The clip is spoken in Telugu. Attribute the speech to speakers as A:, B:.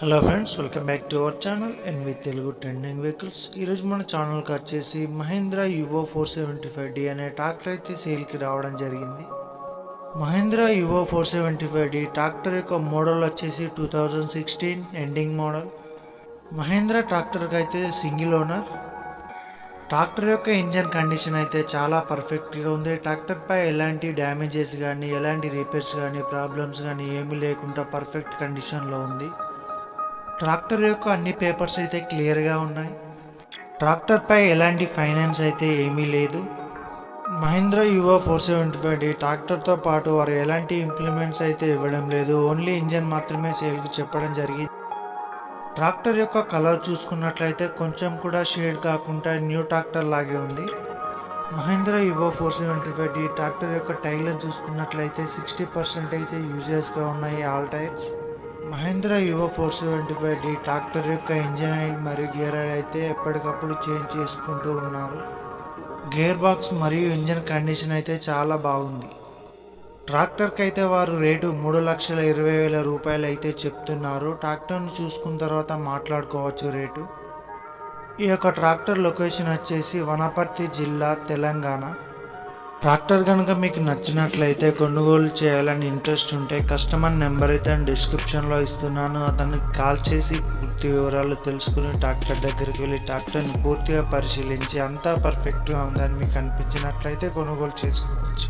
A: Hello friends welcome back to our channel and me Telugu trending vehicles ఈరోజు మన ఛానల్కి వచ్చేసి Mahindra Yuvo four seventy five D అనే ట్రాక్టర్ అయితే సేల్కి రావడం జరిగింది. Mahindra Yuvo four seventy five D tractor యొక్క మోడల్ వచ్చేసి two thousand sixteen ending model Mahindra ట్రాక్టర్కి అయితే సింగిల్ ఓనర్ ట్రాక్టర్ యొక్క ఇంజన్ కండిషన్ అయితే చాలా పర్ఫెక్ట్గా ఉంది. ట్రాక్టర్ పై ఎలాంటి డ్యామేజెస్ కానీ ఎలాంటి రిపేర్స్ కానీ ప్రాబ్లమ్స్ కానీ ఏమీ లేకుండా పర్ఫెక్ట్ కండిషన్లో ఉంది. ట్రాక్టర్ యొక్క అన్ని పేపర్స్ అయితే క్లియర్గా ఉన్నాయి. ట్రాక్టర్పై ఎలాంటి ఫైనాన్స్ అయితే ఏమీ లేదు. Mahindra Yuvo four seventy five D ట్రాక్టర్తో పాటు వారు ఎలాంటి ఇంప్లిమెంట్స్ అయితే ఇవ్వడం లేదు. ఓన్లీ ఇంజన్ మాత్రమే సేల్కి చెప్పడం జరిగింది. ట్రాక్టర్ యొక్క కలర్ చూసుకున్నట్లయితే కొంచెం కూడా షేడ్ కాకుండా న్యూ ట్రాక్టర్ లాగే ఉంది. Mahindra Yuvo four seventy five D tractor యొక్క టైర్లను చూసుకున్నట్లయితే సిక్స్టీ పర్సెంట్ అయితే యూజెస్గా ఉన్నాయి all tyres. Mahindra Yuvo four seventy five D tractor యొక్క ఇంజన్ ఆయిల్ మరియు గేర్ ఆయిల్ అయితే ఎప్పటికప్పుడు చేంజ్ చేసుకుంటూ ఉన్నారు. గేర్ బాక్స్ మరియు ఇంజన్ కండిషన్ అయితే చాలా బాగుంది. ట్రాక్టర్కి అయితే వారు రేటు మూడు లక్షల ఇరవై వేల రూపాయలు అయితే చెప్తున్నారు. ట్రాక్టర్ను చూసుకున్న తర్వాత మాట్లాడుకోవచ్చు రేటు. ఈ యొక్క ట్రాక్టర్ లొకేషన్ వచ్చేసి వనపర్తి జిల్లా తెలంగాణ. ట్రాక్టర్ కనుక మీకు నచ్చినట్లయితే కొనుగోలు చేయాలని ఇంట్రెస్ట్ ఉంటే కస్టమర్ నెంబర్ అయితే డిస్క్రిప్షన్లో ఇస్తున్నాను. అతనికి కాల్ చేసి పూర్తి వివరాలు తెలుసుకుని ట్రాక్టర్ దగ్గరికి వెళ్ళి ట్రాక్టర్ని పూర్తిగా పరిశీలించి అంతా పర్ఫెక్ట్గా ఉందని మీకు అనిపించినట్లయితే కొనుగోలు చేసుకోవచ్చు.